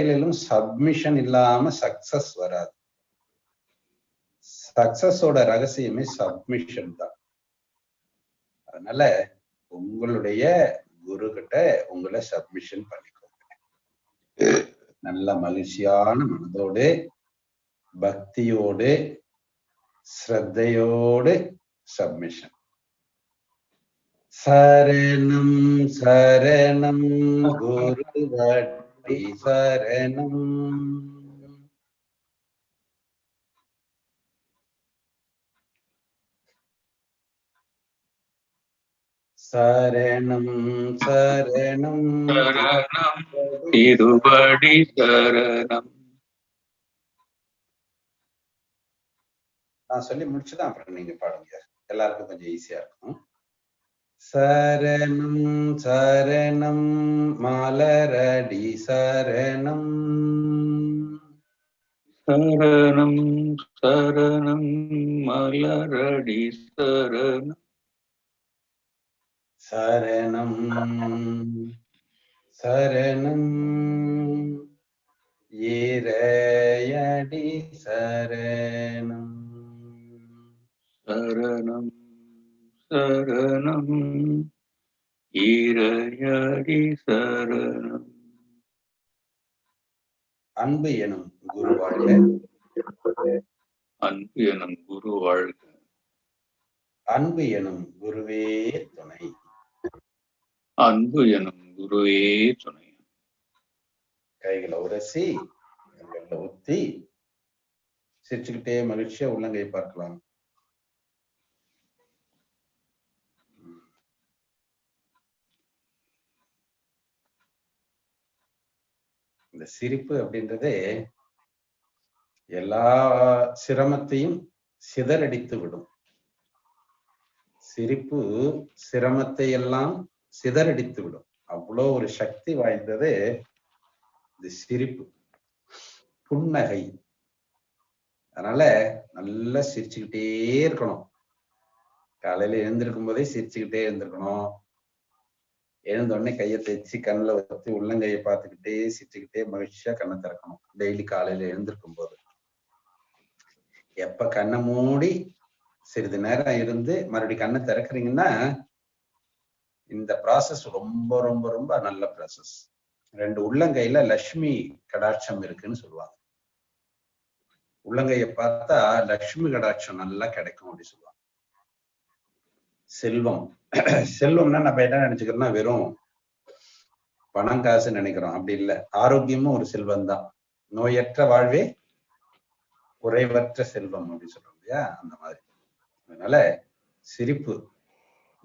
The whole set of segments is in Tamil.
செயலிலும் சப்மிஷன் இல்லாம சக்சஸ் வராது. சக்சஸோட ரகசியமே சப்மிஷன் தான். அதனால உங்களுடைய குரு கிட்ட உங்களை சப்மிஷன் பண்ணிக்கோங்க. நல்ல மகிழ்ச்சியான மனதோடு பக்தியோடு ஸ்ரத்தையோடு சப்மிஷன் சரணம் சரணம் குருவடி சரணம் சரணம் சரணம். சரணம் திருவடி சரணம். நான் சொல்லி முடிச்சுதான் அப்புறம் நீங்க பாடுங்க. எல்லாருக்கும் கொஞ்சம் ஈஸியா இருக்கும். சரணம் சரணம் மலரடி சரணம். சரணம் சரணம் மலரடி சரணம். சரணம் சரணம் இறையடி சரணம். சரணம் சரணம். ஈரையடி சரணம். அன்பு எனும் குரு வாழ்க. அன்பு எனும் குரு வாழ்க. அன்பு எனும் குருவே துணை. அன்பு எனும் குருவே துணை. கைகளை உரசி ஊத்தி சிரிச்சுக்கிட்டே மகிழ்ச்சியா உள்ளங்கை பார்க்கலாம். இந்த சிரிப்பு அப்படின்றது எல்லா சிரமத்தையும் சிதறடித்து விடும். சிரிப்பு சிரமத்தை எல்லாம் சிதறடித்து விடும். அவ்வளோ ஒரு சக்தி வாய்ந்தது இந்த சிரிப்பு. புன்னகை. அதனால நல்லா சிரிச்சுக்கிட்டே இருக்கணும். காலையில எழுந்திருக்கும் போதே சிரிச்சுக்கிட்டே இருந்திருக்கணும். எழுந்த உடனே கையை தேய்ச்சி கண்ணில் வச்சு உள்ளங்கையை பார்த்துக்கிட்டே சிரிச்சுக்கிட்டே மகிழ்ச்சியா கண்ணை திறக்கணும். டெய்லி காலையில எழுந்திருக்கும் போது எப்ப கண்ணை மூடி சிறிது நேரம் இருந்து மறுபடியும் கண்ணை திறக்கிறீங்கன்னா இந்த ப்ராசஸ் ரொம்ப ரொம்ப ரொம்ப நல்ல ப்ராசஸ் ரெண்டு உள்ளங்கையில லக்ஷ்மி கடாட்சம் இருக்குன்னு சொல்லுவாங்க. உள்ளங்கையை பார்த்தா லக்ஷ்மி கடாட்சம் நல்லா கிடைக்கும் அப்படின்னு சொல்லுவாங்க. செல்வம். செல்வம்னா நம்ம என்ன நினைச்சுக்கிறோம்னா வெறும் பணம் காசு நினைக்கிறோம். அப்படி இல்லை. ஆரோக்கியமும் ஒரு செல்வம் தான் நோயற்ற வாழ்வே குறைவற்ற செல்வம் அப்படின்னு சொல்றோம் இல்லையா? அந்த மாதிரி. அதனால சிரிப்பு.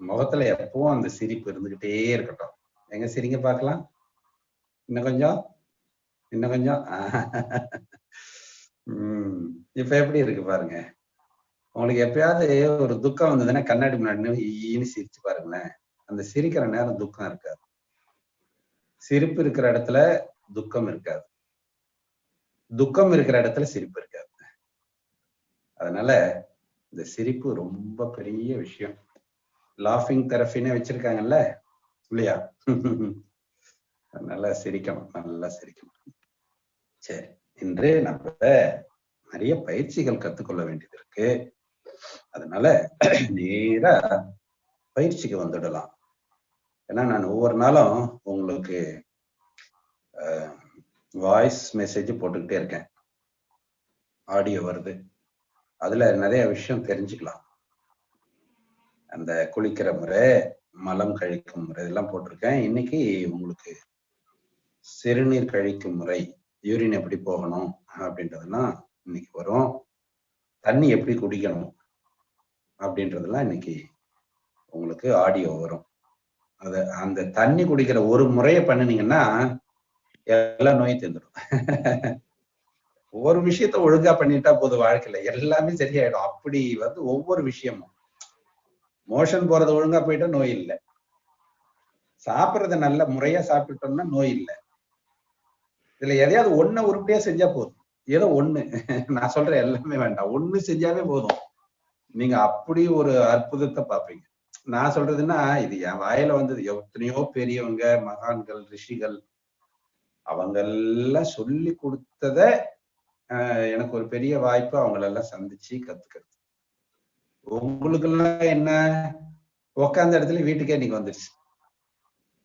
முகத்துல எப்பவும் அந்த சிரிப்பு இருந்துகிட்டே இருக்கட்டும். எங்க சிரிங்க பார்க்கலாம்? இன்னும் கொஞ்சம்? இன்னும் கொஞ்சம்? உம் இப்ப எப்படி இருக்கு பாருங்க. உங்களுக்கு எப்பயாவது ஒரு துக்கம் வந்ததுன்னா கண்ணாடி முன்னாடி ஈன்னு சிரிச்சு பாருங்களேன். அந்த சிரிக்கிற நேரம் துக்கம் இருக்காது. சிரிப்பு இருக்கிற இடத்துல துக்கம் இருக்காது. துக்கம் இருக்கிற இடத்துல சிரிப்பு இருக்காது. அதனால இந்த சிரிப்பு ரொம்ப பெரிய விஷயம். லாஃபிங் தெரப்பின்னு வச்சிருக்காங்கல்ல இல்லையா? நல்லா சிரிக்கணும் நல்லா சிரிக்கணும். சரி இன்று நம்ம நிறைய பயிற்சிகள் கத்துக்கொள்ள வேண்டியது இருக்கு. அதனால நேரா பயிற்சிக்கு வந்துடலாம். ஏன்னா நான் ஒவ்வொரு நாளும் உங்களுக்கு வாய்ஸ் மெசேஜ் போட்டுக்கிட்டே இருக்கேன். ஆடியோ வருது. அதுல நிறைய விஷயம் தெரிஞ்சுக்கலாம். அந்த குளிக்கிற முறை மலம் கழிக்கும் முறை இதெல்லாம் போட்டிருக்கேன். இன்னைக்கு உங்களுக்கு சிறுநீர் கழிக்கும் முறை யூரின் எப்படி போகணும் அப்படின்றதெல்லாம் இன்னைக்கு வரும். தண்ணி எப்படி குடிக்கணும்? அப்படின்றதெல்லாம் இன்னைக்கு உங்களுக்கு ஆடியோ வரும். அத அந்த தண்ணி குடிக்கிற ஒரு முறையை பண்ணினீங்கன்னா எல்லா நோயும் தந்துடும் ஒவ்வொரு விஷயத்த ஒழுங்கா பண்ணிட்டா போதும் வாழ்க்கையில. எல்லாமே சரியாயிடும். அப்படி வந்து ஒவ்வொரு விஷயமும். மோஷன் போறது ஒழுங்கா போயிட்டா நோய் இல்லை. சாப்பிட்றத நல்ல முறையா சாப்பிட்டுட்டோம்னா நோய் இல்லை. இதுல எதையாவது ஒண்ணு உருப்படியா செஞ்சா போதும். ஏதோ ஒண்ணு. நான் சொல்றேன் எல்லாமே வேண்டாம். ஒண்ணு செஞ்சாவே போதும். நீங்க அப்படி ஒரு அற்புதத்தை பார்ப்பீங்க. நான் சொல்றதுன்னா இது என் வாயில வந்தது. எத்தனையோ பெரியவங்க மகான்கள் ரிஷிகள் அவங்க எல்லாம் சொல்லி கொடுத்தத எனக்கு ஒரு பெரிய வாய்ப்பு அவங்களெல்லாம் சந்திச்சு கத்துக்கிறது. உங்களுக்கெல்லாம் என்ன? உக்காந்த இடத்துல வீட்டுக்கே இன்னைக்கு வந்துருச்சு.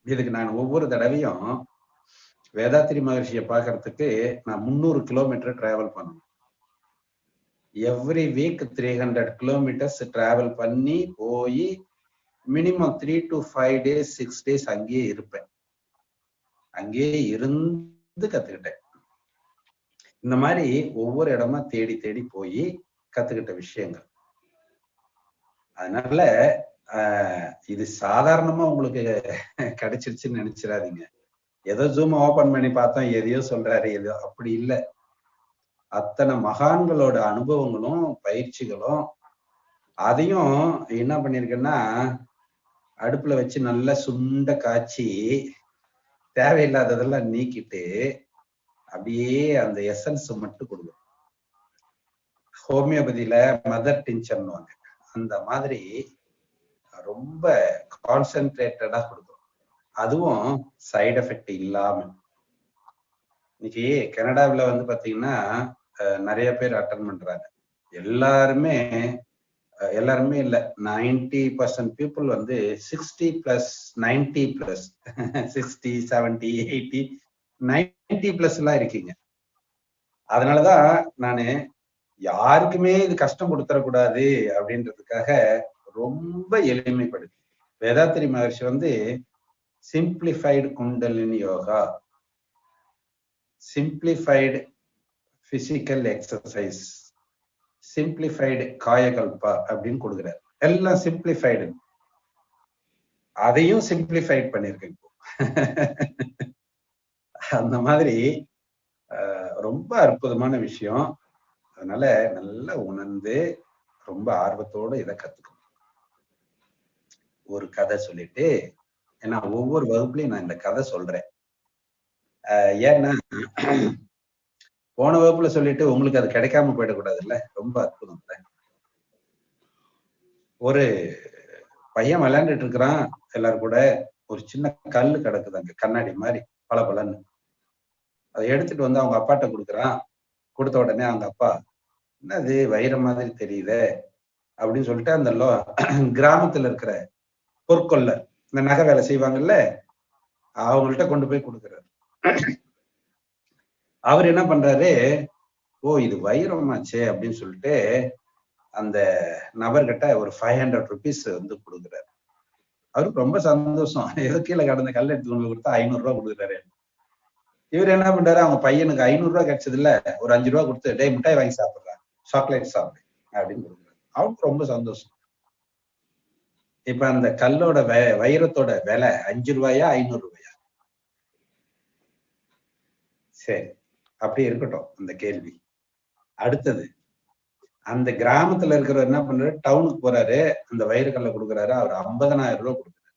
இதுக்கு நான் ஒவ்வொரு தடவையும் வேதாத்திரி மகர்ஷியை பார்க்கறதுக்கு நான் முந்நூறு கிலோமீட்டர் டிராவல் பண்ணணும் every week three hundred kilometres travel பண்ணி போய் minimum three to five days six days அங்கேயே இருப்பேன் அங்கேயே இருந்து கத்துக்கிட்டேன் இந்த மாதிரி ஒவ்வொரு இடமா தேடி தேடி போய் கத்துக்கிட்ட விஷயங்கள் அதனால ஆஹ் இது சாதாரணமா உங்களுக்கு கிடைச்சிருச்சுன்னு நினைச்சிடாதீங்க ஏதோ ஜூம் ஓபன் பண்ணி பார்த்தோம் எதையோ சொல்றாரு எதோ அப்படி இல்லை அத்தனை மகான்களோட அனுபவங்களும் பயிற்சிகளும் அதையும் என்ன பண்ணிருக்கேன்னா அடுப்புல வச்சு நல்லா சுண்ட காய்ச்சி தேவையில்லாததெல்லாம் நீக்கிட்டு அப்படியே அந்த எசன்ஸ் மட்டும் கொடுக்கும். ஹோமியோபதியில மதர் டின்ச்சர்னுவாங்க அந்த மாதிரி ரொம்ப கான்சென்ட்ரேட்டடா கொடுக்கும். அதுவும் சைடு எஃபெக்ட் இல்லாம. இன்னைக்கு கனடாவில் வந்து பாத்தீங்கன்னா நிறைய பேர் அட்டன் பண்றாங்க. எல்லாருமே எல்லாருமே இல்ல. நைன்டி பர்சன்ட் பீப்புள் வந்து sixty plus ninety plus sixty seventy eighty ninety plus எல்லாம் இருக்கீங்க. அதனாலதான் நானு யாருக்குமே இது கஷ்டம் கொடுத்துடக்கூடாது அப்படின்றதுக்காக ரொம்ப எளிமைப்படுது வேதாத்திரி மகர்ஷி வந்து simplified kundalini yoga simplified physical exercise simplified Kayakalpa அப்படின்னு கொடுக்குறாரு. எல்லாம் சிம்பிளிஃபைடு அதையும் சிம்பிளிஃபைட் பண்ணிருக்கேன் இப்போ. அந்த மாதிரி ரொம்ப அற்புதமான விஷயம். அதனால நல்லா உணர்ந்து ரொம்ப ஆர்வத்தோட இதை கத்துக்கணும். ஒரு கதை சொல்லிட்டு ஏன்னா ஒவ்வொரு வகுப்புலையும் நான் இந்த கதை சொல்றேன். ஏன்னா போன வகுப்புல சொல்லிட்டு உங்களுக்கு அது கிடைக்காம போயிடக்கூடாதுல்ல? ரொம்ப அற்புதம் ஒரு பையன் விளையாண்டுட்டு இருக்கிறான் எல்லாரும் கூட. ஒரு சின்ன கல்லு கிடக்குது அங்க கண்ணாடி மாதிரி பல பலன்னு அதை எடுத்துட்டு வந்து அவங்க அப்பாட்ட கொடுக்குறான். கொடுத்த உடனே அவங்க அப்பா என்னது வைரம் மாதிரி தெரியுதே அப்படின்னு சொல்லிட்டு அந்த லோ கிராமத்துல இருக்கிற பொற்கொள்ளர் இந்த நகை வேலை செய்வாங்கல்ல அவங்கள்ட்ட கொண்டு போய் கொடுக்குறாரு. அவர் என்ன பண்றாரு? ஓ இது வைரமாச்சே அப்படின்னு சொல்லிட்டு அந்த நபர்கிட்ட ஒரு ஃபைவ் ஹண்ட்ரட் ருபீஸ் வந்து கொடுக்குறாரு. அவருக்கு ரொம்ப சந்தோஷம். ஏதோ கீழே கடந்த கல் எடுத்து கொண்டு கொடுத்தா ஐநூறு ரூபா கொடுக்குறாரு இவர் என்ன பண்றாரு? அவங்க பையனுக்கு ஐநூறு ரூபா கிடைச்சது இல்ல ஒரு அஞ்சு ரூபா கொடுத்து டே மிட்டாய் வாங்கி சாப்பிடுறான் சாக்லேட் சாப்பிடு அப்படின்னு கொடுக்குறாரு. அவருக்கு ரொம்ப சந்தோஷம். இப்ப அந்த கல்லோட வைரத்தோட விலை அஞ்சு ரூபாயா ஐநூறு ரூபாயா? சரி. அப்படி இருக்கட்டும் அந்த கேள்வி. அடுத்தது அந்த கிராமத்துல இருக்கிறவர் என்ன பண்றாரு? டவுனுக்கு போறாரு. அந்த வைரக்கல்ல கொடுக்குறாரு. அவர் ஐம்பதனாயிரம் ரூபாய் கொடுக்குறாரு.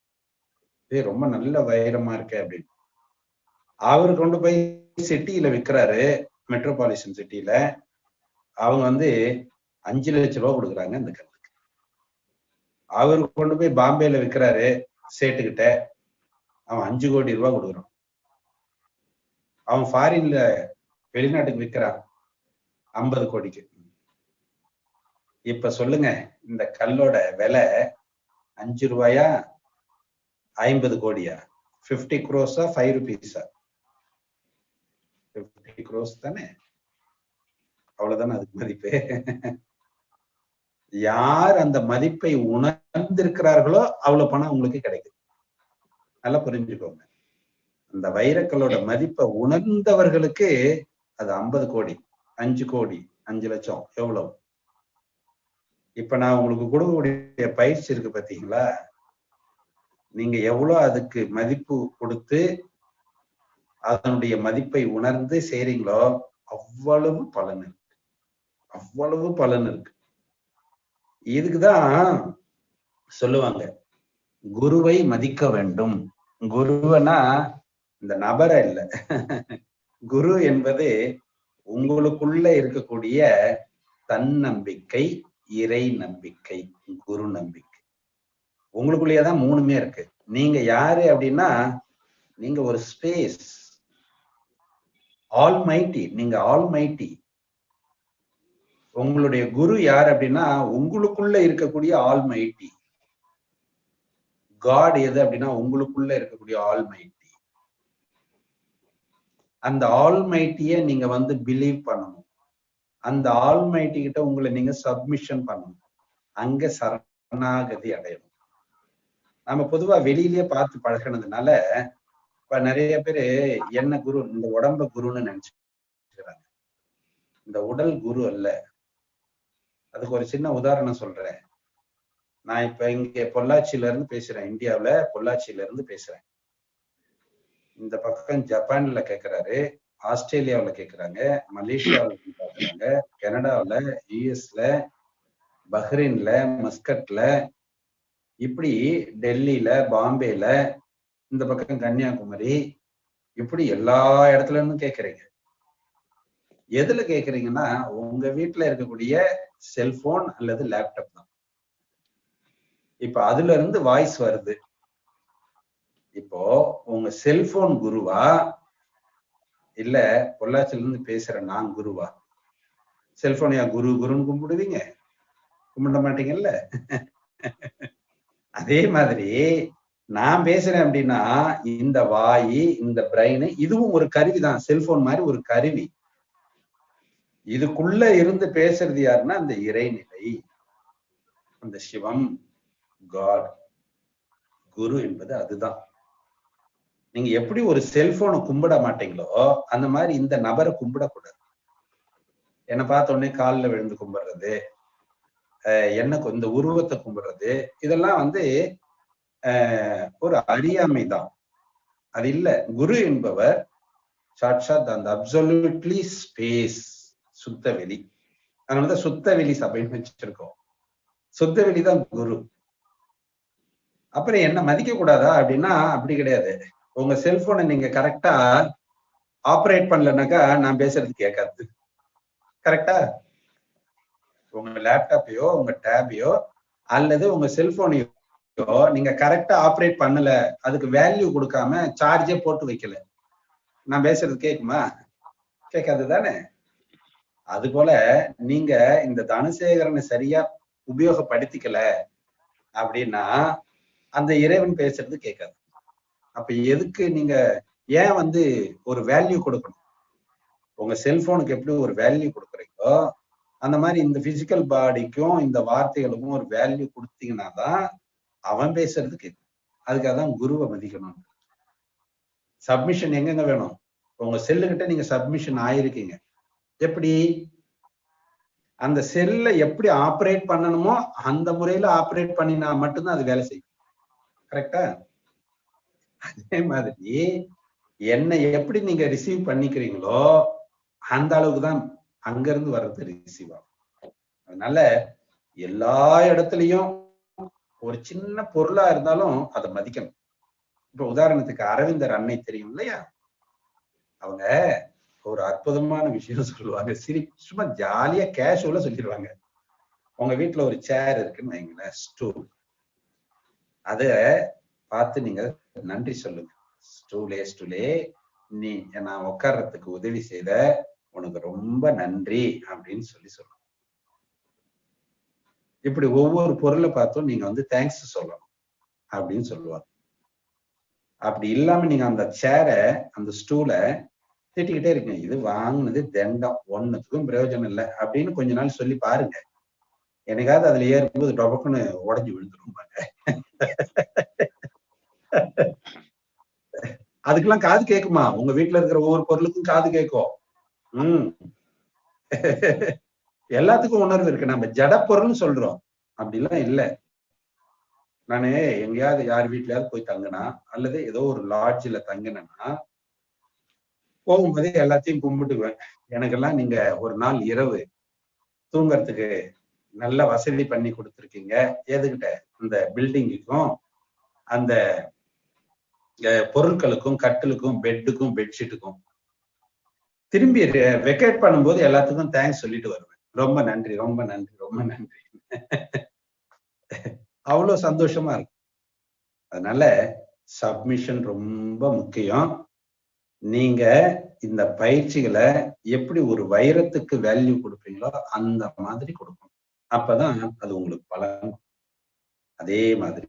ஏய் ரொம்ப நல்ல வைரமா இருக்கு அப்படின்னு. அவர் கொண்டு போய் சிட்டியில விற்கிறாரு மெட்ரோபாலிசன் சிட்டியில. அவங்க வந்து அஞ்சு லட்சம் ரூபா கொடுக்குறாங்க அந்த கல்லுக்கு. அவர் கொண்டு போய் பாம்பேல விற்கிறாரு சேட்டுக்கிட்ட. அவன் அஞ்சு கோடி ரூபாய் கொடுக்குறான். அவன் ஃபாரின்ல வெளிநாட்டுக்கு விற்கிறான் ஐம்பது கோடிக்கு. இப்ப சொல்லுங்க இந்த கல்லோட விலை அஞ்சு ரூபாயா? ஐம்பது கோடியா? பிப்டி குரோஸா ஃபைவ் ருபீஸா பிப்டி குரோஸ் தானே? அவ்வளவுதானே அதுக்கு மதிப்பு? யார் அந்த மதிப்பை உணர்ந்திருக்கிறார்களோ அவ்வளவு பணம் உங்களுக்கு கிடைக்குது. நல்லா புரிஞ்சுக்கோங்க. அந்த வைரக்கலோட மதிப்பை உணர்ந்தவர்களுக்கு அது ஐம்பது கோடி அஞ்சு கோடி அஞ்சு லட்சம் எவ்வளவு? இப்ப நான் உங்களுக்கு கொடுக்கக்கூடிய பயிற்சி இருக்கு பாத்தீங்களா? நீங்க எவ்வளவு அதுக்கு மதிப்பு கொடுத்து அதனுடைய மதிப்பை உணர்ந்து செய்றீங்களோ அவ்வளவு பலன் இருக்கு. அவ்வளவு பலன் இருக்கு. இதுக்குதான் சொல்லுவாங்க குருவை மதிக்க வேண்டும். குருவனா இந்த நபரை இல்ல. குரு என்பது உங்களுக்குள்ள இருக்கக்கூடிய தன்னம்பிக்கை இறை நம்பிக்கை குரு நம்பிக்கை. உங்களுக்குள்ளேயேதான் மூணுமே இருக்கு. நீங்க யாரு அப்படின்னா நீங்க ஒரு ஸ்பேஸ் ஆல் மைட்டி நீங்க ஆல் மைட்டி உங்களுடைய குரு யார் அப்படின்னா உங்களுக்குள்ள இருக்கக்கூடிய ஆல் மைட்டி காட் எது அப்படின்னா உங்களுக்குள்ள இருக்கக்கூடிய ஆல் மைட்டி அந்த ஆல்மைட்டிய நீங்க வந்து பிலீவ் பண்ணணும். அந்த ஆல்மைட்டி கிட்ட உங்களை நீங்க சப்மிஷன் பண்ணணும். அங்க சரணாகதி அடையணும். நம்ம பொதுவா வெளியிலேயே பார்த்து பழகினதுனால இப்ப நிறைய பேரு என்ன குரு இந்த உடம்ப குருன்னு நினைச்சுக்கிறாங்க. இந்த உடல் குரு அல்ல. அதுக்கு ஒரு சின்ன உதாரணம் சொல்றேன். நான் இப்ப இங்க பொள்ளாச்சியில இருந்து பேசுறேன். இந்தியாவுல பொள்ளாச்சியில இருந்து பேசுறேன். இந்த பக்கம் ஜப்பான்ல கேக்குறாரு ஆஸ்திரேலியாவுல கேக்குறாங்க மலேசியாவுல கேக்குறாங்க கனடாவுல யூஎஸ்ல பஹ்ரைன்ல மஸ்கட்ல இப்படி டெல்லியில பாம்பேல இந்த பக்கம் கன்னியாகுமரி இப்படி எல்லா இடத்துல இருந்தும் கேக்குறீங்க. எதுல கேக்குறீங்கன்னா உங்க வீட்டுல இருக்கக்கூடிய செல்போன் அல்லது லேப்டாப் தான். இப்ப அதுல இருந்து வாய்ஸ் வருது. இப்போ உங்க செல்போன் குருவா? இல்ல பொள்ளாச்சில இருந்து பேசுற நான் குருவா? செல்போனையா குரு குருன்னு கும்பிடுவீங்க? கும்பிட மாட்டீங்கல்ல? அதே மாதிரி நான் பேசுறேன் அப்படின்னா இந்த வாய் இந்த பிரெயின் இதுவும் ஒரு கருவி தான். செல்போன் மாதிரி ஒரு கருவி. இதுக்குள்ள இருந்து பேசுறது யாருன்னா அந்த இறைநிலை. அந்த சிவம் காட் குரு என்பது அதுதான். நீங்க எப்படி ஒரு செல்போனை கும்பிட மாட்டீங்களோ அந்த மாதிரி இந்த நபரை கும்பிடக்கூடாது. என்னை பார்த்த உடனே காலில் விழுந்து கும்பிடுறது என்ன இந்த உருவத்தை கும்பிடுறது இதெல்லாம் வந்து ஒரு அறியாமை தான். அது இல்ல. குரு என்பவர் சாட்சாத் அந்த அப்சல்யூட்லி ஸ்பேஸ் சுத்த வெளி அதனாலதான் சுத்த வெளி சபைன்னு வச்சிருக்கோம். சுத்த வெளி தான் குரு. அப்புறம் என்ன மதிக்க கூடாதா அப்படின்னா அப்படி கிடையாது. உங்க செல்போனை நீங்க கரெக்டா ஆப்ரேட் பண்ணலனாக்கா நான் பேசுறது கேட்காது. கரெக்டா உங்க லேப்டாப்பையோ உங்க டேபையோ அல்லது உங்க செல்போனையோ நீங்க கரெக்டா ஆப்ரேட் பண்ணல அதுக்கு வேல்யூ கொடுக்காம சார்ஜே போட்டு வைக்கல. நான் பேசுறது கேட்குமா? கேட்காது தானே? அது போல நீங்க இந்த தனுசேகரனை சரியா உபயோகப்படுத்திக்கல அப்படின்னா அந்த இறைவன் பேசுறது கேட்காது. அப்ப எதுக்கு நீங்க ஏன் வந்து ஒரு வேல்யூ கொடுக்கணும்? உங்க செல்போனுக்கு எப்படி ஒரு வேல்யூ கொடுக்குறீங்களோ அந்த மாதிரி இந்த பிசிக்கல் பாடிக்கும் இந்த வார்த்தைகளுக்கும் ஒரு வேல்யூ கொடுத்தீங்கன்னா தான் அவன் பேசுறது கேட்கும் அதுக்காக தான் குருவை மதிக்கணும் சப்மிஷன் எங்கெங்க வேணும்? உங்க செல்லுகிட்ட நீங்க சப்மிஷன் ஆயிருக்கீங்க. எப்படி? அந்த செல்ல எப்படி ஆப்ரேட் பண்ணணுமோ அந்த முறையில ஆப்ரேட் பண்ணினா மட்டும்தான் அது வேலை செய்யும். கரெக்டா அதே மாதிரி என்னை எப்படி நீங்க ரிசீவ் பண்ணிக்கிறீங்களோ அந்த அளவுக்கு தான் அங்க இருந்து வர்றது ரிசீவ் ஆகும். அதனால எல்லா இடத்துலயும் ஒரு சின்ன பொருளா இருந்தாலும் அதை மதிக்கணும். இப்ப உதாரணத்துக்கு அரவிந்தர் அன்னை தெரியும் இல்லையா? அவங்க ஒரு அற்புதமான விஷயம் சொல்லுவாங்க. சிரி சும்மா ஜாலியா கேஷுவலா சொல்லிடுவாங்க உங்க வீட்டுல ஒரு சேர் இருக்குன்னு வைங்களேன் ஸ்டூல் அத பார்த்து நீங்க நன்றி சொல்லுங்க. ஸ்டூலே ஸ்டூலே. நீ நான் உட்கார்றதுக்கு உதவி செய்த உனக்கு ரொம்ப நன்றி அப்படின்னு சொல்லி சொல்லணும். இப்படி ஒவ்வொரு பொருளை பார்த்தும் நீங்க வந்து தேங்க்ஸ் சொல்லணும் அப்படின்னு சொல்லுவாங்க. அப்படி இல்லாம நீங்க அந்த சேரை அந்த ஸ்டூலை திட்டிக்கிட்டே இருக்கீங்க. இது வாங்கினது தண்டம். ஒன்னுத்துக்கும் பிரயோஜனம் இல்லை அப்படின்னு கொஞ்ச நாள் சொல்லி பாருங்க. எனக்காவது அதுல ஏறும்போது டொபக்குன்னு உடஞ்சி விழுந்துருவாங்க அதுக்கெல்லாம் காது கேட்குமா உங்க வீட்டுல இருக்கிற ஒவ்வொரு பொருளுக்கும் காது கேட்கும் உம் எல்லாத்துக்கும் உணர்வு இருக்கு. நம்ம ஜட பொருள்னு சொல்றோம். அப்படிலாம் இல்ல. நானு எங்கேயாவது யார் வீட்லயாவது போய் தங்கினா அல்லது ஏதோ ஒரு லாட்ஜ்ல தங்கினேன்னா போகும்போதே எல்லாத்தையும் கும்பிட்டுக்குவேன். எனக்கெல்லாம் நீங்க ஒரு நாள் இரவு தூங்கறதுக்கு நல்ல வசதி பண்ணி கொடுத்துருக்கீங்க. எதுகிட்ட இந்த பில்டிங்குக்கும் அந்த பொருட்களுக்கும் கட்டிலுக்கும் பெட்டுக்கும் பெட்ஷீட்டுக்கும் திரும்பி வெக்கேட் பண்ணும்போது எல்லாத்துக்கும் தேங்க்ஸ் சொல்லிட்டு வருவேன். ரொம்ப நன்றி ரொம்ப நன்றி ரொம்ப நன்றி. அவ்வளவு சந்தோஷமா இருக்கும் அதனால சப்மிஷன் ரொம்ப முக்கியம். நீங்க இந்த பயிற்சிகளை எப்படி ஒரு வைரத்துக்கு வேல்யூ கொடுப்பீங்களோ அந்த மாதிரி கொடுக்கணும். அப்பதான் அது உங்களுக்கு பலன். அதே மாதிரி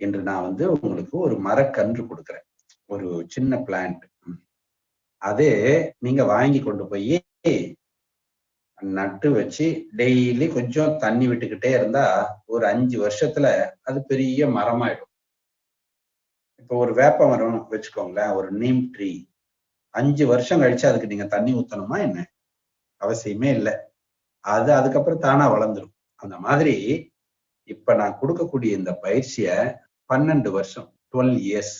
இன்று நான் வந்து உங்களுக்கு ஒரு மரக்கன்று கொடுக்குறேன். ஒரு சின்ன பிளான்ட் அதே நீங்க வாங்கி கொண்டு போய் நட்டு வச்சு டெய்லி கொஞ்சம் தண்ணி விட்டுக்கிட்டே இருந்தா ஒரு அஞ்சு வருஷத்துல அது பெரிய மரமாயிடும். இப்போ ஒரு வேப்ப மரம் வச்சுக்கோங்களேன் ஒரு நீம் ட்ரீ அஞ்சு வருஷம் கழிச்சு அதுக்கு நீங்க தண்ணி ஊத்தணுமா என்ன? அவசியமே இல்லை. அது அதுக்கப்புறம் தானா வளர்ந்துடும் அந்த மாதிரி இப்ப நான் கொடுக்கக்கூடிய இந்த பயிற்சிய பன்னெண்டு வருஷம் டுவெல் இயர்ஸ்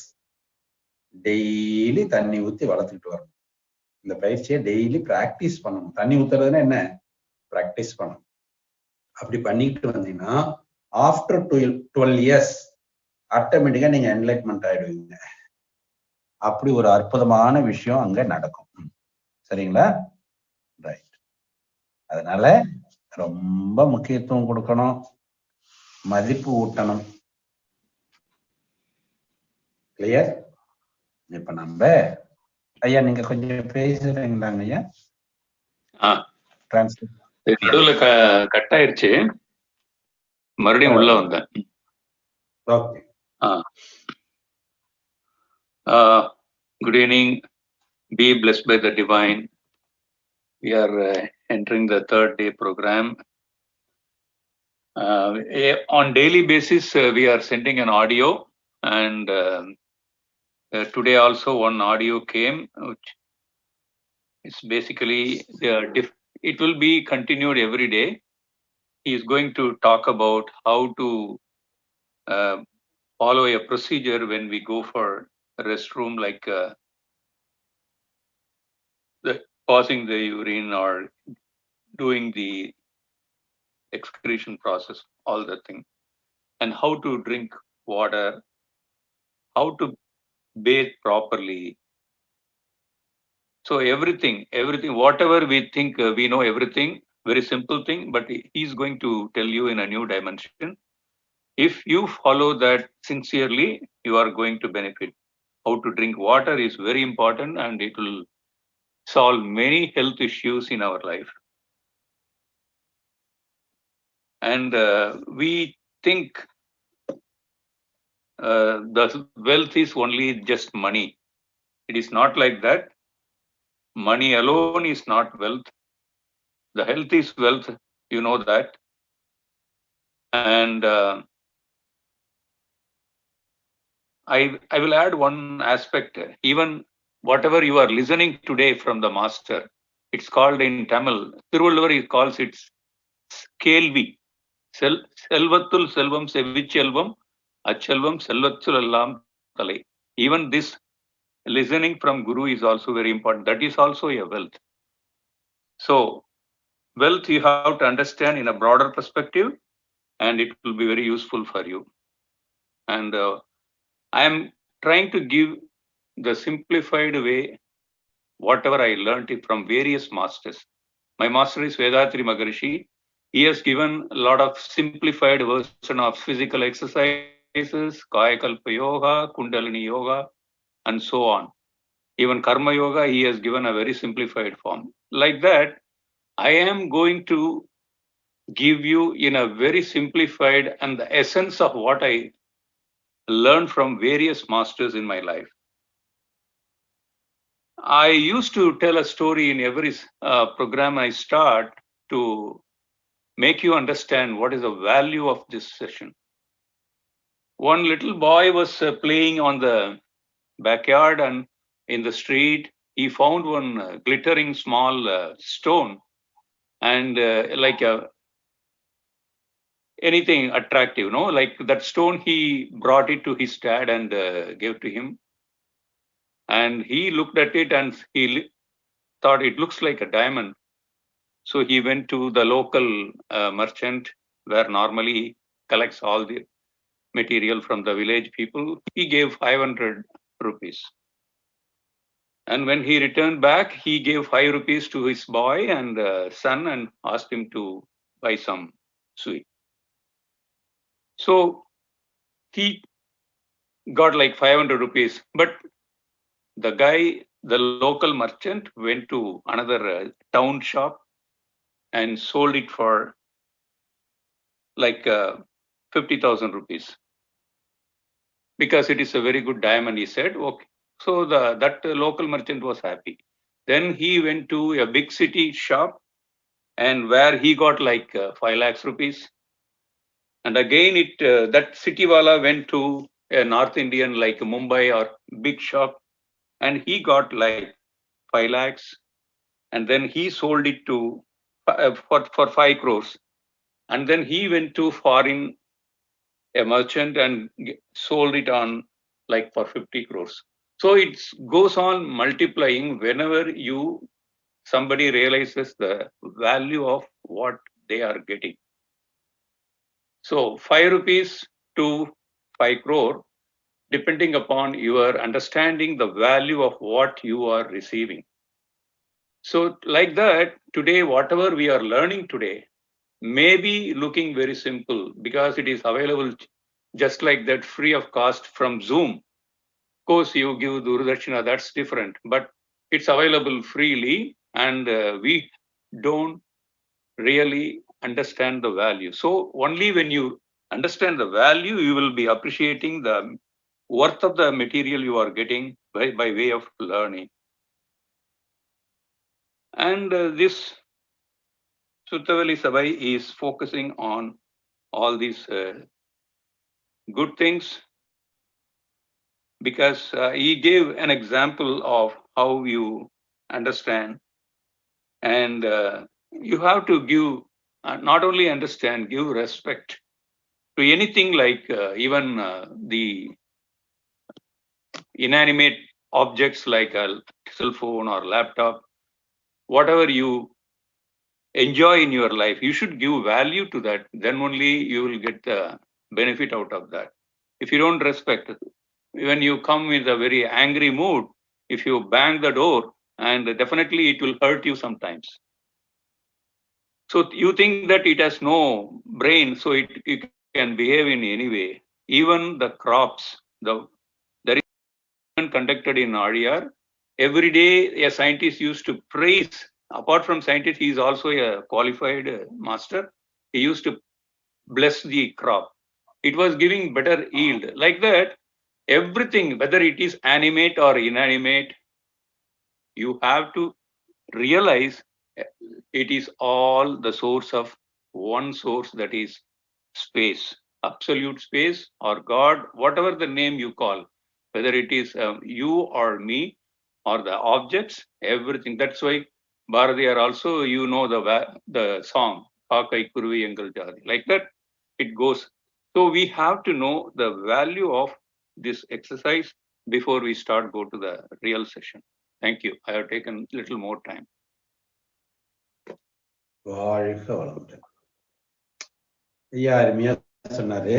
டெய்லி தண்ணி ஊத்தி வளர்த்துக்கிட்டு வரணும். இந்த பயிற்சியை டெய்லி பிராக்டிஸ் பண்ணணும். தண்ணி ஊத்துறதுன்னா என்ன? பிராக்டிஸ் பண்ணணும். அப்படி பண்ணிக்கிட்டு வந்தீங்கன்னா ஆஃப்டர் டுவெல் டுவெல் இயர்ஸ் ஆட்டோமேட்டிக்கா நீங்க என்லைட்மெண்ட் ஆயிடுவீங்க. அப்படி ஒரு அற்புதமான விஷயம் அங்க நடக்கும். சரிங்களா? ரைட் அதனால ரொம்ப முக்கியத்துவம் கொடுக்கணும். மதிப்பு ஊட்டணும். கிளியர் இப்ப நம்ம ஐயா நீங்க கொஞ்சம் பேசுறீங்களாங்க ஐயா நடுவுல கட் ஆயிருச்சு மறுபடியும் உள்ள வந்தேன் Uh, the divine. We are uh, entering the third day program. Uh, eh, on daily basis, uh, we are sending an audio, and um, uh, today also one audio came, which is basically diff- it will be continued every day. He is going to talk about how to uh, follow a procedure when we go for restroom like uh, the the urine or doing the excretion process all the thing and how to drink water how to bathe properly. So everything everything whatever we think uh, we know everything very simple thing but he- he's going to tell you in a new dimension. If you follow that sincerely you are going to benefit. How to drink water is very important and it will solve many health issues in our life. And uh, we think uh, the wealth is only just money. It is not like that. Money alone is not wealth. The health is wealth, you know that. And uh, I, I will add one aspect. Even whatever you are listening today from the master, it's called in Tamil, Thiruvalluvar calls it Kelvi. Sel, Selvatul Selvam Sevichselvam, Achelvam Selvatul Allam Tale. Even this listening from Guru is also very important. That is also a wealth. So, wealth you have to understand in a broader perspective, and it will be very useful for you. And uh, I am trying to give the simplified way whatever I learned from various masters. My master is Vedatri Maharishi. He has given a lot of simplified version of physical exercises, Kayakalpa Yoga, Kundalini Yoga, and so on. Even Karma Yoga, he has given a very simplified form. Like that, I am going to give you in a very simplified and the essence of what I learned from various masters in my life. I used to tell a story in every uh, program I start to make you understand what is the value of this session. One little boy was uh, playing on the backyard and in the street. He found one uh, glittering small uh, stone and uh, like a anything attractive, no? Like that stone, he brought it to his dad and uh, gave to him. And he looked at it and he thought it looks like a diamond. So he went to the local uh, merchant where normally collects all the material from the village people. He gave 500 rupees. And when he returned back, he gave 5 rupees to his boy and uh, son and asked him to buy some sweet. So he got like 500 rupees, but the guy the local merchant went to another uh, town shop and sold it for like uh, 50,000 rupees. Because it is a very good diamond he said okay. So the that local merchant was happy. Then he went to a big city shop and where he got like uh, 5 lakhs rupees. And again it uh, that city wala went to a north indian like mumbai or big shop. And he got like 5 lakhs. And then he sold it to uh, for for 5 crores. And then he went to foreign a merchant and sold it on like for 50 crores. So it goes on multiplying whenever you somebody realizes the value of what they are getting. So 5 rupees to 5 crore depending upon your understanding the value of what you are receiving. So like that today whatever we are learning today may be looking very simple because it is available just like that free of cost from zoom. Of course you give durdarshana that's different but it's available freely and uh, we don't really understand the value. So only when you understand the value you will be appreciating the worth of the material you are getting by, by way of learning. And uh, this Suttavali Sabai is focusing on all these uh, good things because uh, he gave an example of how you understand and uh, you have to give uh, not only understand give respect to anything like uh, even uh, the inanimate objects like a cell phone or laptop whatever you enjoy in your life you should give value to that. Then only you will get the benefit out of that. If you don't respect when you come with a very angry mood if you bang the door and definitely it will hurt you sometimes. So you think that it has no brain so it, it can behave in any way. Even the crops the there is conducted in RDR every day a scientist used to praise apart from scientist he is also a qualified uh, master. He used to bless the crop. It was giving better yield. Like that everything whether it is animate or inanimate you have to realize uh, it is all the source of one source that is space absolute space or god whatever the name you call. Whether it is um, you or me or the objects everything. That's why Bharadiyar also you know the va- the song Kakai Kuruvi Engal Jati like that it goes so we have to know the value of this exercise before we start go to the real session thank you i have taken little more time வாழ்க வளமுடன் ஐயா அருமையா சொன்னாரு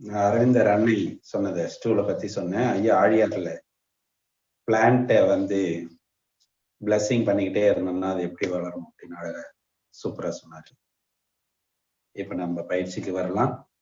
நான் அரவிந்தர் அன்னை சொன்னத ஸ்டூலை பத்தி சொன்னேன் ஐயா ஆழியார்ல பிளான்ட்டை வந்து பிளஸ்ஸிங் பண்ணிக்கிட்டே இருந்தோம்னா அது எப்படி வளரும் அப்படின்னு அழகா சூப்பரா சொன்னாரு. இப்ப நம்ம பயிற்சிக்கு வரலாம்.